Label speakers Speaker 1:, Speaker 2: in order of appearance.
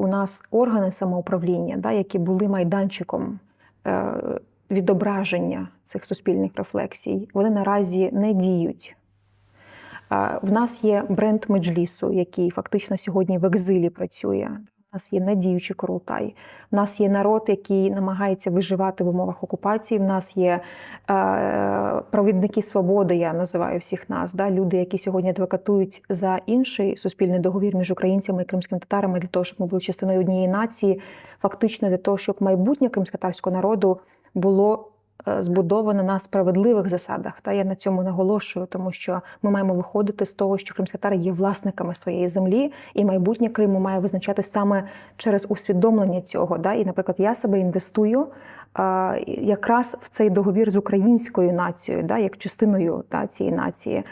Speaker 1: у нас органи самоуправління, да, які були майданчиком е, відображення цих суспільних рефлексій, вони наразі не діють. Е, В нас є бренд меджлісу, який фактично сьогодні в екзилі працює. Нас є недіючий корултай. У нас є народ, який намагається виживати в умовах окупації. В нас є е, провідники свободи, я називаю всіх нас. Да? Люди, які сьогодні адвокатують за інший суспільний договір між українцями і кримськими татарами для того, щоб ми були частиною однієї нації, фактично для того, щоб майбутнє кримськотарського народу було е, збудовано на справедливих засадах. Та я на цьому наголошую, тому що ми маємо виходити з того, що кримські є власниками своєї землі, і майбутнє Криму має визначати саме через усвідомлення цього. Та? І, наприклад, я себе інвестую якраз в цей договір з українською нацією, да, як частиною да, цієї нації.